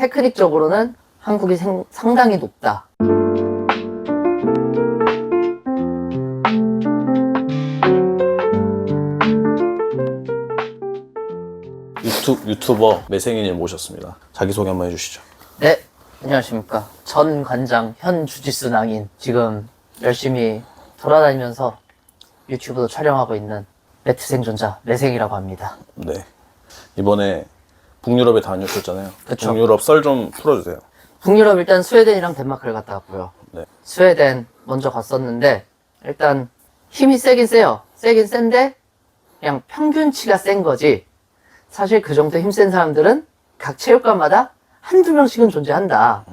테크닉적으로는 한국이 생- 상당히 높다. 유튜, 유튜버 매생이님 모셨습니다. 자기소개 한번 해주시죠. 네, 안녕하십니까. 전 관장, 현 주짓수 낭인. 지금 열심히 돌아다니면서 유튜브도 촬영하고 있는 매트 생존자, 매생이라고 합니다. 네. 이번에 북유럽에 다녀오셨잖아요. 그쵸. 북유럽 썰 좀 풀어주세요. 북유럽 일단 스웨덴이랑 덴마크를 갔다 왔고요. 네. 스웨덴 먼저 갔었는데 일단 힘이 세긴 세요. 세긴 센데 그냥 평균치가 센 거지. 사실 그 정도 힘 센 사람들은 각 체육관마다 한두 명씩은 존재한다.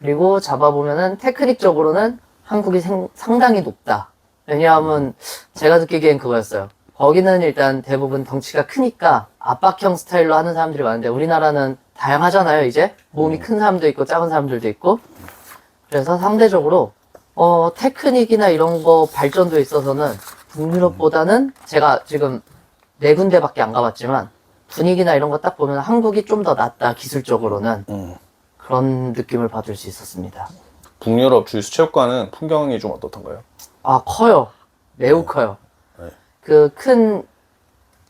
그리고 잡아보면은 테크닉적으로는 한국이 생- 상당히 높다. 왜냐하면 제가 느끼기엔 그거였어요. 거기는 일단 대부분 덩치가 크니까 압박형 스타일로 하는 사람들이 많은데 우리나라는 다양하잖아요, 이제. 몸이 큰 사람도 있고 작은 사람들도 있고. 그래서 상대적으로 어, 테크닉이나 이런 거 발전도에 있어서는 북유럽보다는 제가 지금 네 군데밖에 안 가봤지만 분위기나 이런 거 딱 보면 한국이 좀 더 낫다 기술적으로는 음. 그런 느낌을 받을 수 있었습니다. 북유럽 주유수 체육관은 풍경이 좀 어떻던가요? 아 커요, 매우 커요. 네. 그큰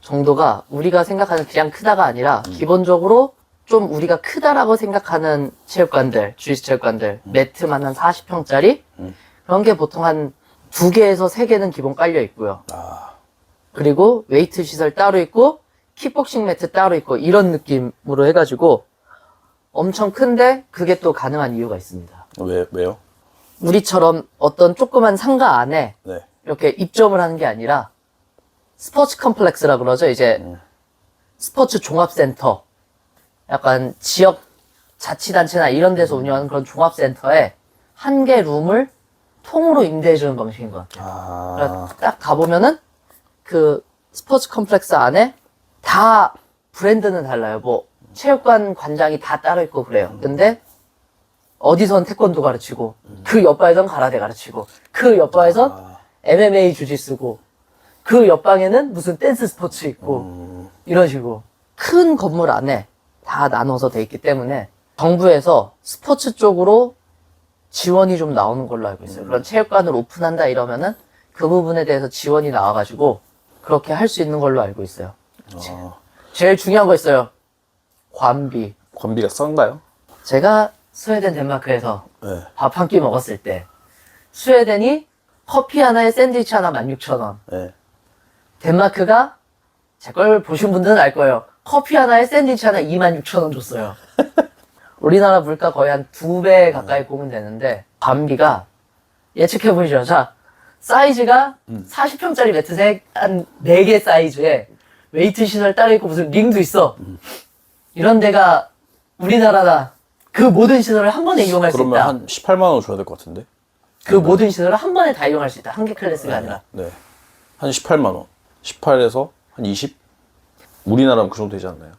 정도가 우리가 생각하는 그냥 크다가 아니라 기본적으로 좀 우리가 크다라고 생각하는 체육관들, 주짓수 체육관들, 매트만 한 40평짜리 음. 그런 게 보통 한 두 개에서 세 개는 기본 깔려 있고요. 아, 그리고 웨이트 시설 따로 있고 킥복싱 매트 따로 있고 이런 느낌으로 해가지고 엄청 큰데 그게 또 가능한 이유가 있습니다. 왜, 왜요? 우리처럼 어떤 조그만 상가 안에 네. 이렇게 입점을 하는 게 아니라 스포츠 컴플렉스라 그러죠. 이제 음. 스포츠 종합센터 약간 지역 자치단체나 이런 데서 운영하는 그런 종합센터에 한 개 룸을 통으로 임대해주는 방식인 것 같아요. 아, 그러니까 딱 가보면은 그 스포츠 컴플렉스 안에 다 브랜드는 달라요. 뭐 체육관 관장이 다 따로 있고 그래요. 근데 어디선 태권도 가르치고 그 옆방에선 가라데 가르치고 그 옆방에선 아, MMA 주짓수고 그 옆방에는 무슨 댄스 스포츠 있고 음, 이런 식으로 큰 건물 안에 다 나눠서 돼 있기 때문에 정부에서 스포츠 쪽으로 지원이 좀 나오는 걸로 알고 있어요. 그런 체육관을 오픈한다 이러면은 그 부분에 대해서 지원이 나와가지고 그렇게 할 수 있는 걸로 알고 있어요. 아, 제일 중요한 거 있어요. 관비. 관비가 싼가요? 제가 스웨덴 덴마크에서 네. 밥 한 끼 먹었을 때 스웨덴이 커피 하나에 샌드위치 하나 16,000원. 네. 덴마크가 제 걸 보신 분들은 알 거예요. 커피 하나에 샌드위치 하나 26,000원 줬어요. 우리나라 물가 거의 한 두 배 가까이 보면 되는데 관비가 예측해 보시죠. 자, 사이즈가 40평짜리 매트색 한 4개 사이즈에 웨이트 시설 따로 있고 무슨 링도 있어. 이런 데가 우리나라다. 그 모든 시설을 한 번에 이용할 수 그러면 있다. 한 18만 원 줘야 될 것 같은데? 그 모든 시설을 한 번에 다 이용할 수 있다. 한 개 클래스가 아니라. 네. 한 18만 원. 18에서 한 20? 우리나라는 그 정도 되지 않나요?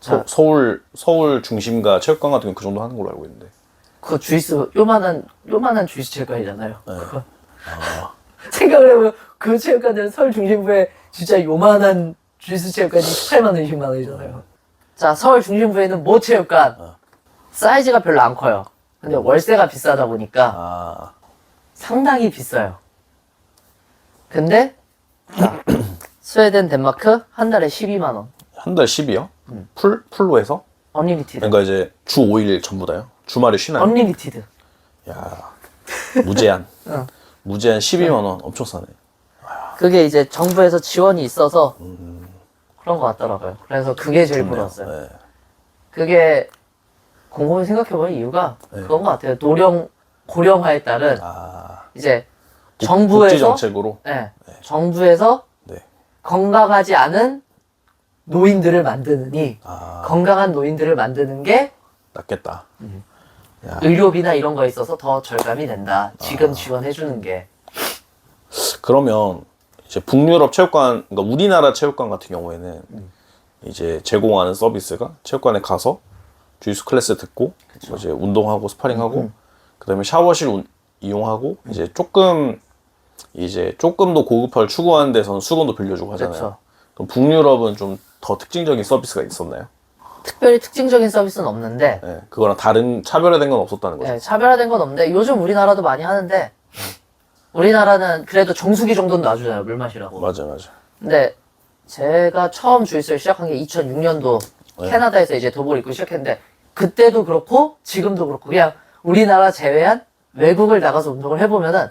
자. 서, 울 서울 중심가 체육관 같은 건그 정도 하는 걸로 알고 있는데. 그 주이스 요만한 요만한 주이스 체육관이잖아요. 네. 그거. 생각을 해보면 그 체육관은 서울 중심부에 진짜 요만한 주이스 체육관이 18만 원, 20만 원이잖아요. 자 서울 중심부에는 모 체육관 어. 사이즈가 별로 안 커요. 근데 월세가 비싸다 보니까 아, 상당히 비싸요. 근데 자, 스웨덴, 덴마크 한 달에 12만 원. 한 달 10이요? 음. 풀? 풀로 해서? 언리미티드. 그러니까 이제 주 5일 전부 다요? 주말에 쉬나요? 언리미티드. 야 무제한. 어. 무제한 12만 원 엄청 싸네. 그게 이제 정부에서 지원이 있어서 그런 것 같더라고요. 그래서 그게 제일 부러웠어요. 네. 그게 곰곰이 생각해보면 이유가 그건 것 같아요. 노령 고령화에 따른 아, 이제 정부에서 정책으로. 네, 정부에서 네. 건강하지 않은 노인들을 만드느니 아, 건강한 노인들을 만드는 게 낫겠다. 야, 의료비나 이런 거에 있어서 더 절감이 된다. 아. 지금 지원해 주는 게. 그러면 이제 북유럽 체육관, 그러니까 우리나라 체육관 같은 경우에는 이제 제공하는 서비스가 체육관에 가서 주짓수 클래스 듣고 뭐 이제 운동하고 스파링하고 그다음에 샤워실 운- 이용하고 이제 조금 이제 조금 더 고급화를 추구하는 데서는 수건도 빌려주고 하잖아요. 그렇죠. 그럼 북유럽은 좀 더 특징적인 서비스가 있었나요? 특별히 특징적인 서비스는 없는데 예, 그거랑 다른 차별화된 건 없었다는 거죠. 네, 차별화된 건 없는데 요즘 우리나라도 많이 하는데 우리나라는 그래도 정수기 정도는 놔주잖아요 물 마시라고. 맞아, 맞아. 근데 제가 처음 주유소를 시작한 게 2006년도 네. 캐나다에서 이제 도보를 입고 시작했는데 그때도 그렇고 지금도 그렇고 그냥 우리나라 제외한 외국을 나가서 운동을 해보면은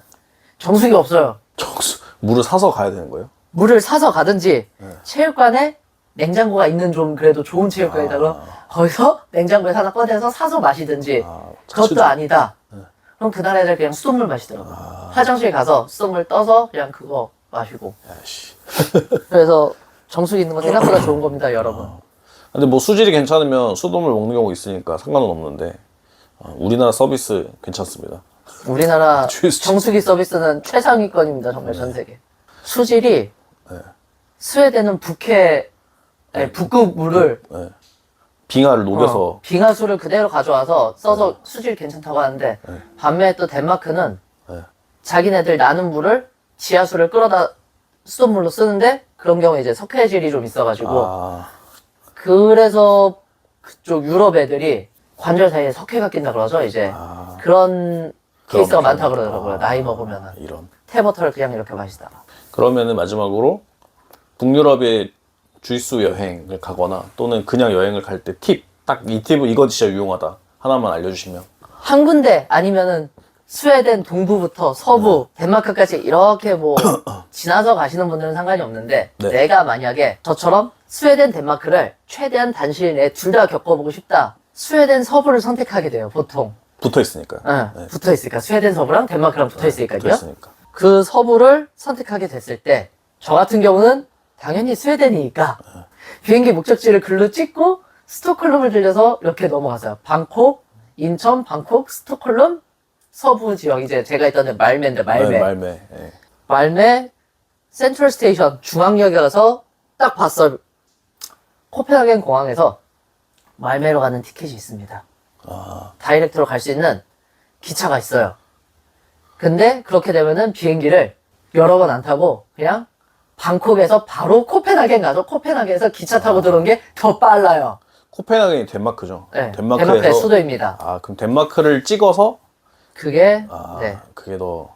정수기 없어요. 정수 물을 사서 가야 되는 거예요? 물을 사서 가든지 네. 체육관에 냉장고가 있는 좀 그래도 좋은 체육관이다가 거기서 냉장고에 하나 꺼내서 사서 마시든지 아, 그것도 아니다. 그럼 그날 애들 그냥 수돗물 마시더라고 요. 화장실 가서 수돗물 떠서 그냥 그거 마시고. 야씨. 그래서 정수기 있는 거 생각보다 좋은 겁니다, 여러분. 근데 뭐 수질이 괜찮으면 수돗물 먹는 경우 있으니까 상관은 없는데 어, 우리나라 서비스 괜찮습니다. 우리나라 주스. 정수기 서비스는 최상위권입니다, 정말 전 세계. 수질이 네. 스웨덴은 북해 아니, 북극 물을 예. 빙하를 녹여서 어, 빙하수를 그대로 가져와서 써서 수질 괜찮다고 하는데 네. 반면에 또 덴마크는 네. 자기네들 나는 물을 지하수를 끌어다 수돗물로 쓰는데 그런 경우에 이제 석회질이 좀 있어가지고 아, 그래서 그쪽 유럽 애들이 관절 사이에 석회가 낀다 그러죠 이제 아, 그런 케이스가 많다. 그러더라고요 아, 나이 먹으면은 이런. 테버터를 그냥 이렇게 마시다가 그러면은 마지막으로 북유럽에 주짓수 여행을 가거나 또는 그냥 여행을 갈 때 팁, 딱 이 팁은 이거 진짜 유용하다. 하나만 알려주시면. 한 군데 아니면은 스웨덴 동부부터 서부 네. 덴마크까지 이렇게 뭐 지나서 가시는 분들은 상관이 없는데 네. 내가 만약에 저처럼 스웨덴 덴마크를 최대한 단시일 내에 둘 다 겪어보고 싶다 스웨덴 서부를 선택하게 돼요 보통 붙어 있으니까. 응, 붙어 있으니까 스웨덴 서부랑 덴마크랑 붙어 있으니까요 붙어 있으니까. 그 서부를 선택하게 됐을 때 저 같은 경우는 당연히 스웨덴이니까 비행기 목적지를 글로 찍고 스톡홀름을 들려서 이렇게 넘어갔어요. 방콕, 인천, 방콕, 스톡홀름, 서부 지역 이제 제가 있던 데 말메인데 말메 네, 말매. 예. 말메 센트럴 스테이션 중앙역에 가서 딱 봤어요. 코펜하겐 공항에서 말메로 가는 티켓이 있습니다. 아, 다이렉트로 갈 수 있는 기차가 있어요. 근데 그렇게 되면은 비행기를 여러 번 안 타고 그냥 방콕에서 바로 코펜하겐 가서 코펜하겐에서 기차 타고 들어온 게 더 빨라요. 코펜하겐이 덴마크죠. 네, 덴마크에서 덴마크의 수도입니다. 아, 그럼 덴마크를 찍어서 그게 아, 네 그게 더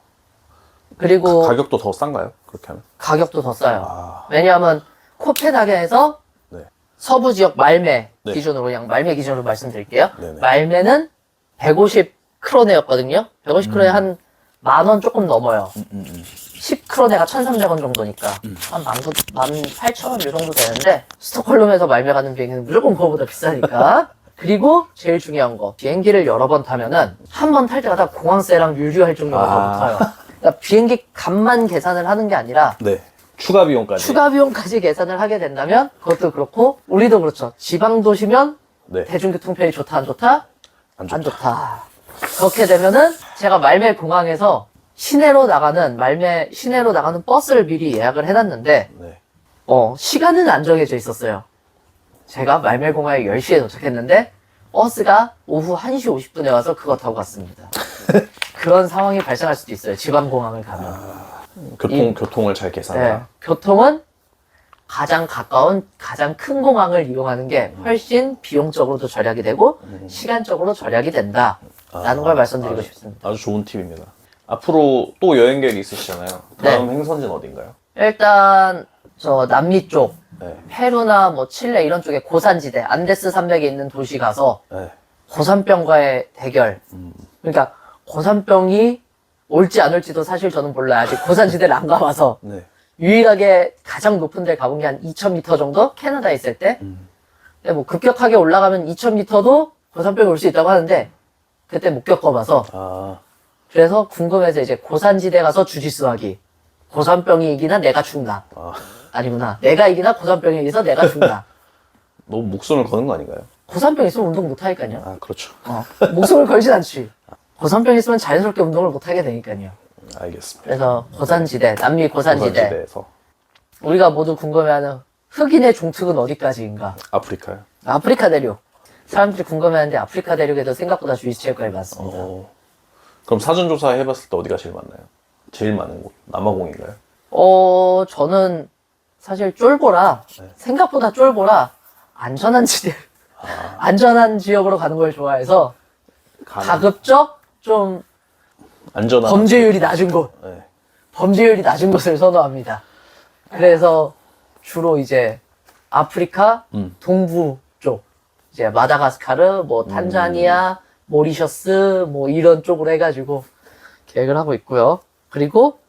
그리고 가 격도 더 싼가요? 그렇게 하면? 가격도 더 싸요. 아, 왜냐하면 코펜하겐에서 네. 서부 지역 말메 네. 기준으로 그냥 말메 기준으로 말씀드릴게요. 네네. 말메는 150 크로네였거든요. 150 크로네 한 만 원 조금 넘어요. 음, 10 크로네가 1,300원 정도니까 한 18,000원 이 정도 되는데 스톡홀름에서 말메 가는 비행기는 무조건 그거보다 비싸니까. 그리고 제일 중요한 거 비행기를 여러 번 타면은 한 번 탈 때마다 공항세랑 유류할 정도가 더 아. 붙어요. 그러니까 비행기 값만 계산을 하는 게 아니라 네. 추가 비용까지. 추가 비용까지 계산을 하게 된다면 그것도 그렇고 우리도 그렇죠. 지방 도시면 네. 대중교통편이 좋다 안 좋다? 안 좋다. 안 좋다. 그렇게 되면은 제가 말메 공항에서 시내로 나가는 말메 시내로 나가는 버스를 미리 예약을 해놨는데 네. 어 시간은 안 정해져 있었어요. 제가 말메 공항에 10시에 도착했는데 버스가 오후 1시 50분에 와서 그거 타고 갔습니다. 그런 상황이 발생할 수도 있어요. 지방 공항을 가면. 교통 이- 교통을 잘 네, 계산해라. 교통은 가장 가까운 가장 큰 공항을 이용하는 게 훨씬 비용적으로도 절약이 되고 시간적으로 절약이 된다라는 걸 말씀드리고 싶습니다. 아주 좋은 팁입니다. 앞으로 또 여행 계획 있으시잖아요. 다음 행선지는 어딘가요? 일단 저 남미 쪽 네. 페루나 뭐 칠레 이런 쪽에 고산지대 안데스 산맥에 있는 도시 가서 네. 고산병과의 대결. 그러니까 고산병이 올지 안 올지도 사실 저는 몰라요. 아직 고산지대를 안 가봐서. 네. 유일하게 가장 높은 데를 가본 게 한 2,000m 정도? 캐나다에 있을 때. 근데 뭐 급격하게 올라가면 2,000m도 고산병이 올 수 있다고 하는데, 그때 못 겪어봐서. 아, 그래서 궁금해서 이제 고산지대 가서 주짓수 하기. 고산병이 이기나 내가 죽나. 아, 아니구나. 내가 이기나 고산병이 이기서 내가 죽나. 너무 목숨을 거는 거 아닌가요? 고산병 있으면 운동 못 하니까요. 아, 그렇죠. 어, 목숨을 걸진 않지. 고산병 있으면 자연스럽게 운동을 못 하게 되니까요. 알겠습니다. 그래서 고산지대, 남미 고산지대. 고산지대에서 우리가 모두 궁금해하는 흑인의 종특은 어디까지인가? 아프리카요. 아프리카 대륙. 사람들이 궁금해하는데 아프리카 대륙에도 생각보다 주의체육관이 많습니다. 어, 그럼 사전 조사 해봤을 때 어디가 제일 많나요? 제일 많은 곳 남아공인가요? 어, 저는 사실 쫄보라, 네. 생각보다 쫄보라 안전한 지대, 안전한 지역으로 가는 걸 좋아해서 가급적 좀 안전한 범죄율이 낮은 곳, 네. 범죄율이 낮은 곳을 선호합니다. 그래서 주로 이제 아프리카 음. 동부 쪽, 이제 마다가스카르, 뭐 탄자니아, 모리셔스, 뭐 이런 쪽으로 해가지고 계획을 하고 있고요. 그리고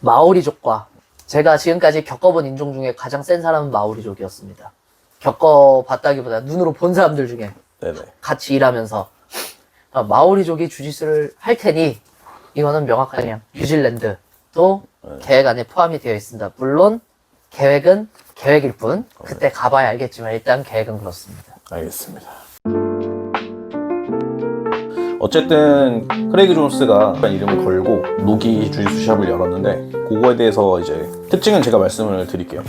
마오리족과 제가 지금까지 겪어본 인종 중에 가장 센 사람은 마오리족이었습니다. 겪어봤다기보다 눈으로 본 사람들 중에 네네. 같이 일하면서 아, 마오리족이 주짓수를 할 테니 이거는 명확하게 그냥 뉴질랜드도 계획 안에 포함이 되어 있습니다. 물론 계획은 계획일 뿐 그때 가봐야 알겠지만 일단 계획은 그렇습니다. 알겠습니다. 어쨌든 크레이그 존스가 이름을 걸고 노기 주짓수 샵을 열었는데 그거에 대해서 이제 특징은 제가 말씀을 드릴게요.